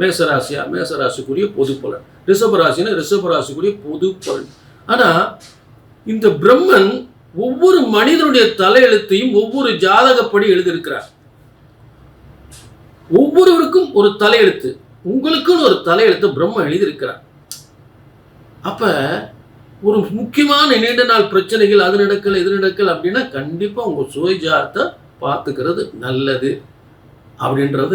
மேசராசியா மேசராசிக்குரிய பொது பலன். ரிஷபராசினா ரிஷபராசிக்குரிய பொது பலன். ஆனா இந்த பிரம்மன் ஒவ்வொரு மனிதனுடைய தலையெழுத்தையும் ஒவ்வொரு ஜாதகப்படி எழுதியிருக்கிறார். ஒவ்வொருவருக்கும் ஒரு தலையெழுத்து உங்களுக்குன்னு ஒரு தலையெழுத்து பிரம்ம எழுதியிருக்கிறார். அப்ப ஒரு முக்கியமான நீண்ட நாள் பிரச்சனைகள் அது நடக்கல இது நடக்கல அப்படின்னா கண்டிப்பா உங்க சுயஜாரத்தை பார்த்துக்கிறது நல்லது. அப்படின்றத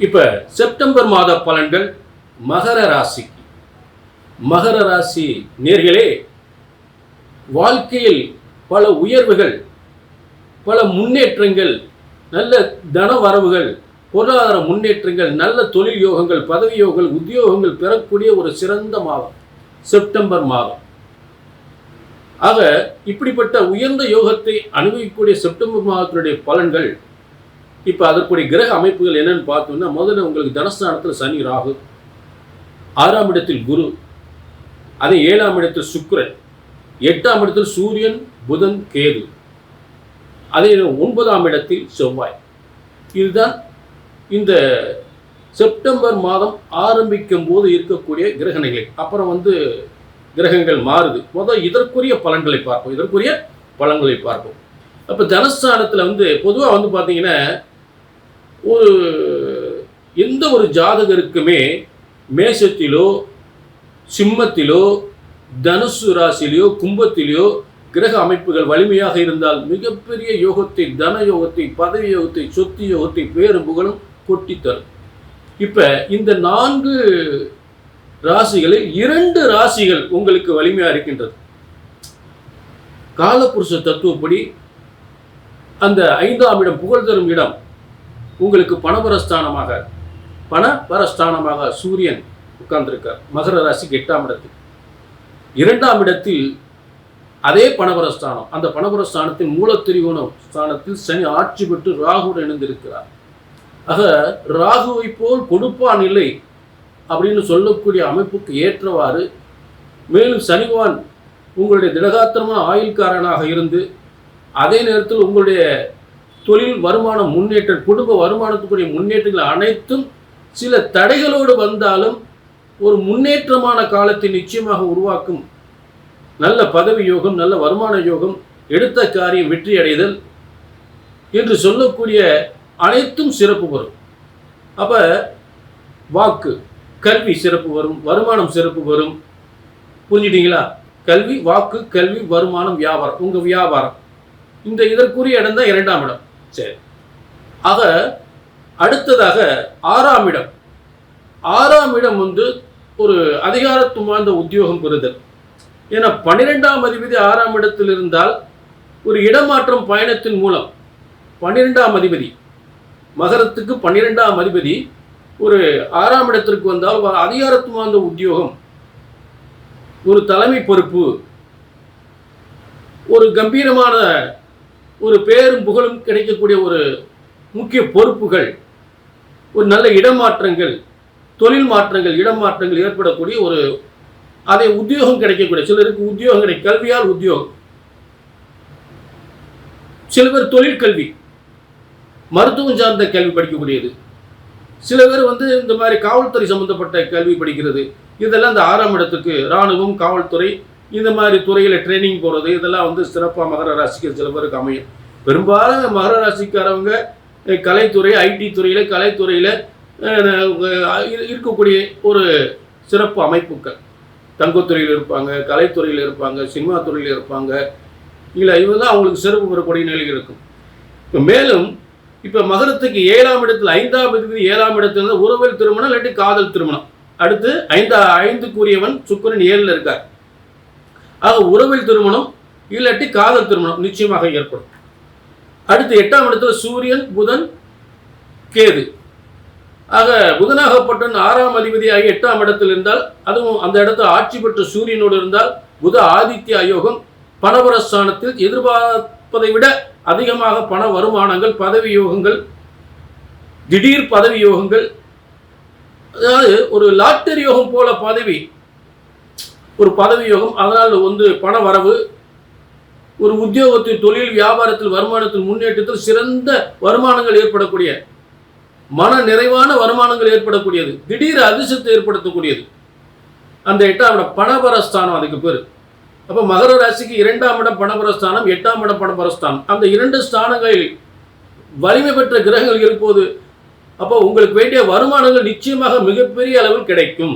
இப்போ செப்டம்பர் மாத பலன்கள் மகர ராசிக்கு. மகர ராசி நேர்களே வாழ்க்கையில் பல உயர்வுகள் பல முன்னேற்றங்கள் நல்ல தன வரவுகள் பொருளாதார முன்னேற்றங்கள் நல்ல தொழில் யோகங்கள் பதவி யோகங்கள் உத்தியோகங்கள் பெறக்கூடிய ஒரு சிறந்த மாதம் செப்டம்பர் மாதம். ஆக இப்படிப்பட்ட உயர்ந்த யோகத்தை அனுபவிக்கக்கூடிய செப்டம்பர் மாதத்தினுடைய பலன்கள் இப்போ அதற்குரிய கிரக அமைப்புகள் என்னன்னு பார்த்தோம்னா முதல்ல உங்களுக்கு தனஸ்தானத்தில் சனி ராகு. ஆறாம் இடத்தில் குரு. அதே ஏழாம் இடத்தில் சுக்கரன். எட்டாம் இடத்தில் சூரியன் புதன் கேது. அதே ஒன்பதாம் இடத்தில் செவ்வாய். இதுதான் இந்த செப்டம்பர் மாதம் ஆரம்பிக்கும் போது இருக்கக்கூடிய கிரகணிகள் அப்புறம் வந்து கிரகங்கள் மாறுது. முதல் இதற்குரிய பலன்களை பார்ப்போம். இதற்குரிய பலன்களை பார்ப்போம். அப்போ தனஸ்தானத்தில் வந்து பொதுவாக வந்து பார்த்தீங்கன்னா ஒரு எந்த ஒரு ஜாதகருக்குமே மேஷத்திலோ சிம்மத்திலோ தனுசு ராசிலையோ கும்பத்திலேயோ கிரக அமைப்புகள் வலிமையாக இருந்தால் மிகப்பெரிய யோகத்தை தன யோகத்தை பதவி யோகத்தை சொத்து யோகத்தை பேரும் புகழும் கொட்டித்தரும் தரும் இந்த நான்கு ராசிகளில் இரண்டு ராசிகள் உங்களுக்கு வலிமையாக இருக்கின்றது. காலபுருஷ தத்துவப்படி அந்த ஐந்தாம் இடம் புகழ் தரும் இடம் உங்களுக்கு பணபரஸ்தானமாக பணபரஸ்தானமாக சூரியன் உட்கார்ந்திருக்கார். மகர ராசிக்கு எட்டாம் இடத்தில். இரண்டாம் இடத்தில் அதே பணபரஸ்தானம். அந்த பணபரஸ்தானத்தின் மூலத்திரிகோண ஸ்தானத்தில் சனி ஆட்சி பெற்று ராகுடன் இணைந்திருக்கிறார். ஆக ராகுவை போல் கொடுப்பான் இல்லை அப்படின்னு சொல்லக்கூடிய அமைப்புக்கு ஏற்றவாறு மேலும் சனிவான் உங்களுடைய திடகாத்திரமான ஆயுள்காரனாக இருந்து அதே நேரத்தில் உங்களுடைய தொழில் வருமானம் முன்னேற்றம் குடும்ப வருமானத்துக்குரிய முன்னேற்றங்கள் அனைத்தும் சில தடைகளோடு வந்தாலும் ஒரு முன்னேற்றமான காலத்தை நிச்சயமாக உருவாக்கும் நல்ல பதவி யோகம் நல்ல வருமான யோகம் எடுத்த காரியம் வெற்றி அடைதல் என்று சொல்லக்கூடிய அனைத்தும் சிறப்பு வரும். அப்போ வாக்கு கல்வி சிறப்பு வரும் வருமானம் சிறப்பு வரும். புரிஞ்சிட்டீங்களா? கல்வி வாக்கு கல்வி வருமானம் வியாபாரம் உங்கள் வியாபாரம். இந்த இதற்குரிய இடம் தான் இரண்டாம் இடம். சரி. ஆக அடுத்ததாக ஆறாம் இடம். ஆறாம் இடம் வந்து ஒரு அதிகாரத்துவமான உத்தியோகம் பெறுதல். ஏன்னா பன்னிரெண்டாம் அதிபதி ஆறாம் இடத்தில் இருந்தால் ஒரு இடமாற்றம் பயணத்தின் மூலம் பன்னிரெண்டாம் அதிபதி மகரத்துக்கு பன்னிரெண்டாம் அதிபதி ஒரு ஆறாம் இடத்திற்கு வந்தால் ஒரு வாய்ந்த உத்தியோகம் ஒரு தலைமை பொறுப்பு ஒரு கம்பீரமான ஒரு பேரும் புகழும் கிடைக்கக்கூடிய ஒரு முக்கிய பொறுப்புகள் ஒரு நல்ல இடமாற்றங்கள் தொழில் மாற்றங்கள் இடமாற்றங்கள் ஏற்படக்கூடிய ஒரு அதை உத்தியோகம் கிடைக்கக்கூடிய சிலருக்கு உத்தியோகம் கிடை கல்வியால் உத்தியோகம். சில பேர் தொழில் கல்வி மருத்துவம் சார்ந்த கல்வி படிக்கக்கூடியது. சில பேர் வந்து இந்த மாதிரி காவல்துறை சம்பந்தப்பட்ட கல்வி படிக்கிறது. இதெல்லாம் இந்த ஆறாம் இடத்துக்கு இராணுவம் காவல்துறை இந்த மாதிரி துறையில் ட்ரைனிங் போகிறது இதெல்லாம் வந்து சிறப்பாக மகர ராசிக்கு சில பேருக்கு அமையும். பெரும்பாலும் மகர ராசிக்காரவங்க கலைத்துறை ஐடி துறையில் கலைத்துறையில் இருக்கக்கூடிய ஒரு சிறப்பு அமைப்புகள். தங்கத்துறையில் இருப்பாங்க கலைத்துறையில் இருப்பாங்க சினிமா துறையில் இருப்பாங்க. இல்லை இவங்க தான் அவங்களுக்கு சிறப்பு பெறக்கூடிய நிலை இருக்கும். இப்போ மேலும் இப்போ மகரத்துக்கு ஏழாம் இடத்துல ஐந்தாம் இடத்துக்கு ஏழாம் இடத்துல இருந்து உறவில் திருமணம் இல்லாட்டி காதல் திருமணம். அடுத்து ஐந்தா ஐந்துக்குரியவன் சுக்கரன் ஏழில் இருக்கார். ஆக உறவில் திருமணம் இல்லாட்டி காதல் திருமணம் நிச்சயமாக ஏற்படும். அடுத்து எட்டாம் இடத்துல சூரியன் புதன் கேது. ஆக புதனாகப்பட்டன் ஆறாம் அதிபதியாகி எட்டாம் இடத்தில் இருந்தால் அதுவும் அந்த இடத்துல ஆட்சி பெற்ற சூரியனோடு இருந்தால் புத ஆதித்ய அயோகம் பணவரஸ்தானத்தில் எதிர்பார்ப்பதை விட அதிகமாக பண வருமானங்கள் பதவி யோகங்கள் திடீர் பதவி யோகங்கள் அதாவது ஒரு லாட்டரி யோகம் போல பதவி ஒரு பதவி யோகம் அதனால் வந்து பண வரவு ஒரு உத்தியோகத்தில் தொழில் வியாபாரத்தில் வருமானத்தில் முன்னேற்றத்தில் சிறந்த வருமானங்கள் ஏற்படக்கூடிய மன நிறைவான வருமானங்கள் ஏற்படக்கூடியது திடீர் அதிர்ஷ்டத்தை ஏற்படுத்தக்கூடியது. அந்த எட்டாம் இடம் பணபரஸ்தானம் அதுக்கு பேர். அப்போ மகர ராசிக்கு இரண்டாம் இடம் பணபரஸ்தானம் எட்டாம் இடம் பணபரஸ்தானம் அந்த இரண்டு ஸ்தானங்களில் வலிமை பெற்ற கிரகங்கள் இருப்போது அப்போ உங்களுக்கு வேண்டிய வருமானங்கள் நிச்சயமாக மிகப்பெரிய அளவில் கிடைக்கும்.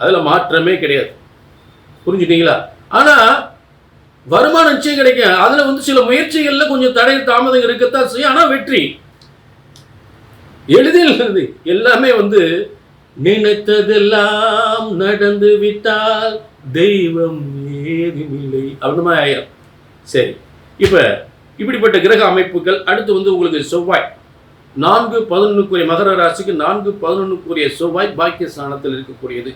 அதில் மாற்றமே கிடையாது. புரிஞ்சுட்டீங்களா? ஆனால் வருமானம் நிச்சயம் கிடைக்கும். அதில் வந்து சில முயற்சிகள்ல கொஞ்சம் தடை தாமதம் இருக்கத்தான் செய்யும். ஆனால் வெற்றி. எளிதில் எல்லாமே வந்து நினைத்ததெல்லாம் நடந்து விட்டால் தெய்வம் ஏதுமில்லை. அப்படின்னு மாதிரி ஆயிரும். சரி. இப்போ இப்படிப்பட்ட கிரக அமைப்புகள் அடுத்து வந்து உங்களுக்கு செவ்வாய். நான்கு பதினொன்றுக்குரிய மகர ராசிக்கு நான்கு பதினொன்றுக்குரிய செவ்வாய் பாக்கிய ஸ்தானத்தில் இருக்கக்கூடியது.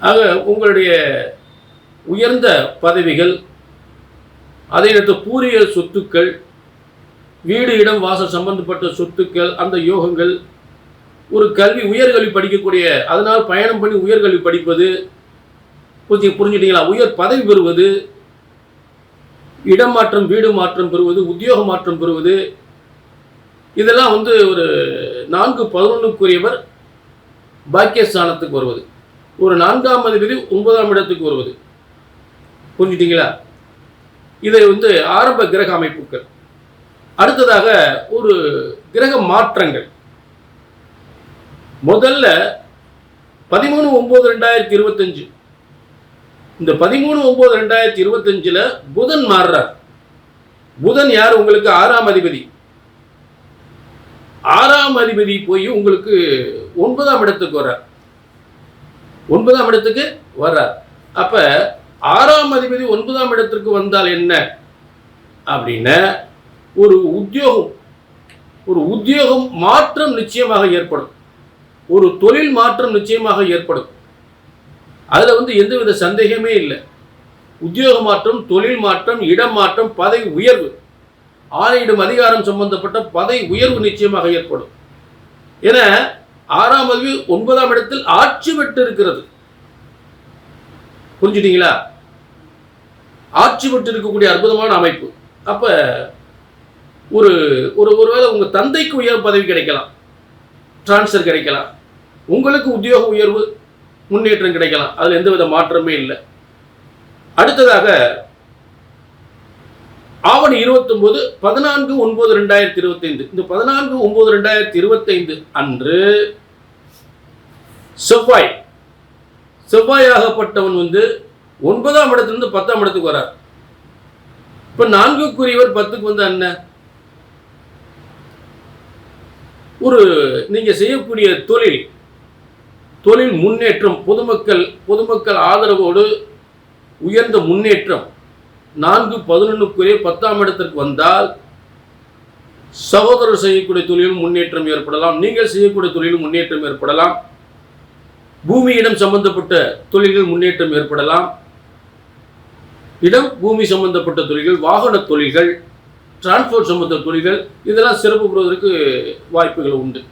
ஆக உங்களுடைய உயர்ந்த பதவிகள் அதை அடுத்து பூரிய சொத்துக்கள் வீடு இடம் வாசல் சம்பந்தப்பட்ட சொத்துக்கள் அந்த யோகங்கள் ஒரு கல்வி உயர்கல்வி படிக்கக்கூடிய அதனால் பயணம் பண்ணி உயர்கல்வி படிப்பது கொஞ்சம் புரிஞ்சுட்டீங்களா? உயர் பதவி பெறுவது இடம் மாற்றம் வீடு மாற்றம் பெறுவது உத்தியோக மாற்றம் பெறுவது இதெல்லாம் வந்து ஒரு நான்கு பதினொன்றுக்குரியவர் பாக்கியஸ்தானத்துக்கு வருவது. ஒரு நான்காம் அதிபதி ஒன்பதாம் இடத்துக்கு வருவது. புரிஞ்சுட்டீங்களா? இதை வந்து ஆரம்ப கிரக அமைப்புகள். அடுத்ததாக ஒரு கிரக மாற்றங்கள். முதல்ல பதிமூணு ஒம்பது ரெண்டாயிரத்தி இருபத்தஞ்சு. இந்த பதிமூணு ஒம்பது ரெண்டாயிரத்தி இருபத்தஞ்சில் புதன் மாறுறார். புதன் யார்? உங்களுக்கு ஆறாம் அதிபதி. ஆறாம் அதிபதி போய் உங்களுக்கு ஒன்பதாம் இடத்துக்கு வர்றார். ஒன்பதாம் இடத்துக்கு வர்றார். அப்ப ஆறாம் அதிபதி ஒன்பதாம் இடத்திற்கு வந்தால் என்ன? அப்படின்னா ஒரு உத்தியோகம். ஒரு உத்தியோகம் மாற்றம் நிச்சயமாக ஏற்படும். ஒரு தொழில் மாற்றம் நிச்சயமாக ஏற்படும். அதில் வந்து எந்தவித சந்தேகமே இல்லை. உத்தியோக மாற்றம் தொழில் மாற்றம் இடம் மாற்றம் பதவி உயர்வு. ஆணையிடும் அதிகாரம் சம்பந்தப்பட்ட பதவி உயர்வு நிச்சயமாக ஏற்படும். என ஆறாம் அதிபதி ஒன்பதாம் இடத்தில் ஆட்சி பெற்று இருக்கிறது புரிஞ்சுட்டீங்களா? ஆட்சி பெற்று இருக்கக்கூடிய அற்புதமான அமைப்பு. அப்ப ஒரு ஒரு ஒருவேளை உங்க தந்தைக்கு உயர் பதவி கிடைக்கலாம். டிரான்ஸ்ஃபர் கிடைக்கலாம். உங்களுக்கு உத்தியோக உயர்வு முன்னேற்றம் கிடைக்கலாம். அதுல எந்தவித மாற்றமே இல்லை. அடுத்ததாக ஆவணி இருபத்தொன்பது பதினான்கு ஒன்பது ரெண்டாயிரத்தி இருபத்தைந்து. இந்த பதினான்கு ஒன்பது ரெண்டாயிரத்தி இருபத்தைந்து அன்று செவ்வாய் செவ்வாயாகப்பட்டவன் வந்து ஒன்பதாம் இடத்துலேருந்து பத்தாம் இடத்துக்கு வரார். இப்போ நான்குக்குரியவர் பத்துக்கு வந்து என்ன? ஒரு நீங்க செய்யக்கூடிய தொழில் தொழில் முன்னேற்றம் பொதுமக்கள் பொதுமக்கள் ஆதரவோடு உயர்ந்த முன்னேற்றம். நான்கு பதினொன்றுக்குரிய பத்தாம் இடத்திற்கு வந்தால் சகோதரர் செய்யக்கூடிய தொழிலும் முன்னேற்றம் ஏற்படலாம் நீங்கள் செய்யக்கூடிய தொழிலும் முன்னேற்றம் ஏற்படலாம் பூமியிடம் சம்பந்தப்பட்ட தொழில்கள் முன்னேற்றம் ஏற்படலாம். இடம் பூமி சம்பந்தப்பட்ட தொழில்கள் வாகன தொழில்கள் டிரான்ஸ்போர்ட் சம்பந்த தொழில்கள் இதெல்லாம் சிறப்பு பெறுவதற்கு வாய்ப்புகள் உண்டு.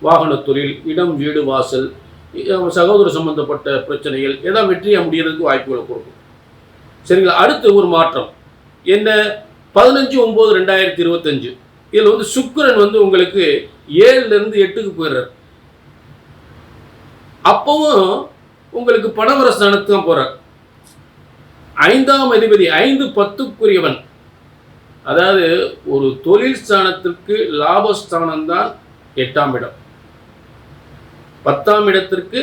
வாகன தொழில் இடம் வீடு வாசல் சகோதர சம்பந்தப்பட்ட பிரச்சனைகள் எல்லாம் வெற்றியாக முடியறதுக்கு வாய்ப்புகளை கொடுக்கும். சரிங்களா? அடுத்து ஒரு மாற்றம். என்ன? பதினஞ்சு ஒம்பது ரெண்டாயிரத்தி இருபத்தஞ்சு. இதில் வந்து சுக்கரன் வந்து உங்களுக்கு ஏழுல இருந்து எட்டுக்கு போயிடுறார். அப்போவும் உங்களுக்கு பணவர ஸ்தானத்துக்கு தான் போகிறார் ஐந்தாம் அதிபதி ஐந்து பத்துக்குரியவன். அதாவது ஒரு தொழில் ஸ்தானத்திற்கு லாபஸ்தானம் தான் எட்டாம் இடம். பத்தாம் இடத்திற்கு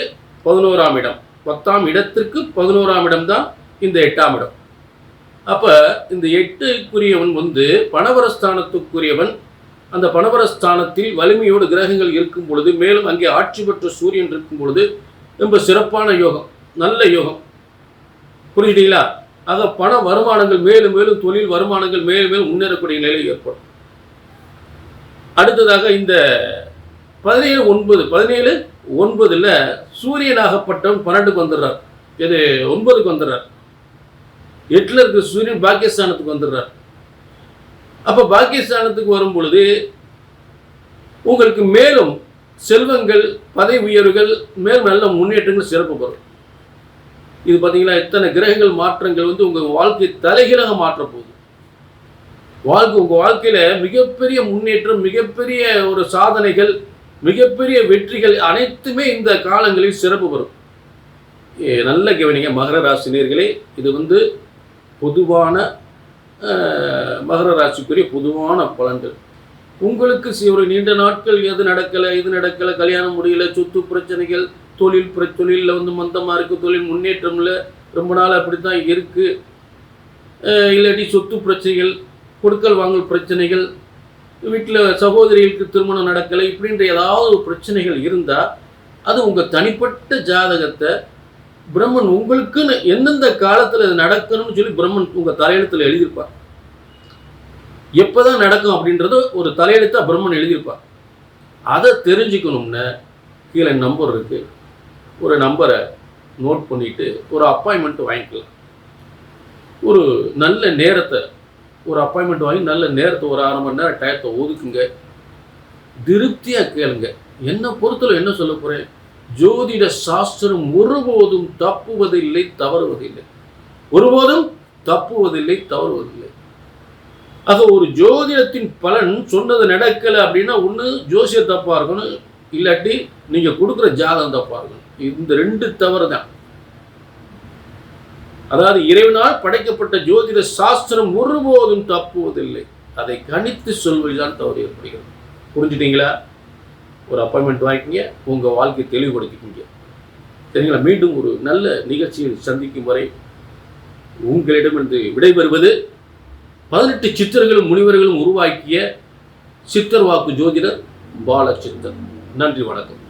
பதினோராம் இடம். பத்தாம் இடத்திற்கு பதினோராம் இடம் தான் இந்த எட்டாம் இடம். அப்போ இந்த எட்டுக்குரியவன் வந்து பணவரஸ்தானத்துக்குரியவன். அந்த பணவரஸ்தானத்தில் வலிமையோடு கிரகங்கள் இருக்கும் பொழுது மேலும் அங்கே ஆட்சி பெற்ற சூரியன் இருக்கும் பொழுது ரொம்ப சிறப்பான யோகம் நல்ல யோகம். புரிஞ்சுட்டீங்களா ஆக பண வருமானங்கள் மேலும் மேலும் தொழில் வருமானங்கள் மேலும் மேலும் முன்னேறக்கூடிய நிலை ஏற்படும். அடுத்ததாக இந்த பதினேழு ஒன்பது பதினேழு ஒன்பதுல சூரியனாகப்பட்டவன் பன்னெண்டுக்கு வந்துடுறார். இது ஒன்பதுக்கு வந்துடுறார். எட்டுல இருக்க சூரியன் பாக்கியஸ்தானத்துக்கு வந்துடுறார். அப்போ பாக்கியஸ்தானத்துக்கு வரும் பொழுது உங்களுக்கு மேலும் செல்வங்கள் பதவி உயர்வுகள் மேலும் நல்ல முன்னேற்றங்கள் சிறப்பு பெறும். இது பார்த்தீங்கன்னா எத்தனை கிரகங்கள் மாற்றங்கள் வந்து உங்கள் வாழ்க்கை தலைகீழாக மாற்றப்போகுது. வாழ்க்கை உங்கள் வாழ்க்கையில் மிகப்பெரிய முன்னேற்றம் மிகப்பெரிய ஒரு சாதனைகள் மிகப்பெரிய வெற்றிகள் அனைத்துமே இந்த காலங்களில் சிறப்பு பெறும். நல்ல கவனிங்க மகர ராசினியர்களே இது வந்து பொதுவான மகர ராசிக்குரிய பொதுவான பலன்கள். உங்களுக்கு ஒரு நீண்ட நாட்கள் எது நடக்கலை இது நடக்கலை கல்யாணம் முடியல சொத்து பிரச்சனைகள் தொழில் பிர தொழிலில் வந்து மந்தமாக இருக்குது தொழில் முன்னேற்றமில் ரொம்ப நாள் அப்படி தான் இருக்குது இல்லாட்டி சொத்து பிரச்சனைகள் கொடுக்கல் வாங்கல் பிரச்சனைகள் வீட்டில் சகோதரிகளுக்கு திருமணம் நடக்கலை இப்படின்ற ஏதாவது ஒரு பிரச்சனைகள் இருந்தால் அது உங்கள் தனிப்பட்ட ஜாதகத்தை பிரம்மன் உங்களுக்குன்னு எந்தெந்த காலத்தில் இது நடக்கணும்னு சொல்லி பிரம்மன் உங்கள் தலையெழுத்தில் எழுதியிருப்பார். எப்போதான் நடக்கும் அப்படின்றத ஒரு தலையெழுத்தாக பிரம்மன் எழுதியிருப்பார். அதை தெரிஞ்சுக்கணும்னு கீழே நம்பர் இருக்குது ஒரு நம்பரை நோட் பண்ணிட்டு ஒரு அப்பாயின்மெண்ட் வாங்கிக்கலாம். ஒரு நல்ல நேரத்தை ஒரு அப்பாயின்மெண்ட் வாங்கி நல்ல நேரத்தை ஒரு அரை மணி நேரம் டயத்தை ஒதுக்குங்க. திருப்தியாக கேளுங்க. என்னை பொறுத்தல என்ன சொல்ல போகிறேன் ஜோதிட சாஸ்திரம் ஒருபோதும் தப்புவதில்லை தவறுவதில்லை. ஒருபோதும் தப்புவதில்லை தவறுவதில்லை. ஆக ஒரு ஜோதிடத்தின் பலன் சொன்னது நடக்கலை அப்படின்னா ஒன்று ஜோசிய தப்பாக இருக்கணும். இல்லாட்டி நீங்கள் கொடுக்குற ஜாதகம் தப்பாக இந்த ரெண்டு தவறு தான். அதாவது இறைவனால் படைக்கப்பட்ட ஜோதிட சாஸ்திரம் ஒருபோதும் தப்புவதில்லை. அதை கணித்து சொல்வதுதான் தவறு ஏற்படுகிறது. புரிஞ்சுட்டீங்களா? ஒரு அப்பாயின்மெண்ட் வாங்கிக்கிங்க உங்கள் வாழ்க்கையை தெளிவுபடுத்திக்கிங்க. சரிங்களா? மீண்டும் ஒரு நல்ல நிகழ்ச்சியில் சந்திக்கும் வரை உங்களிடமிருந்து விடைபெறுவது பதினெட்டு சித்தர்களும் முனிவர்களும் உருவாக்கிய சித்தர் வாக்கு ஜோதிடர் பாலச்சித்தர் நன்றி வணக்கம்.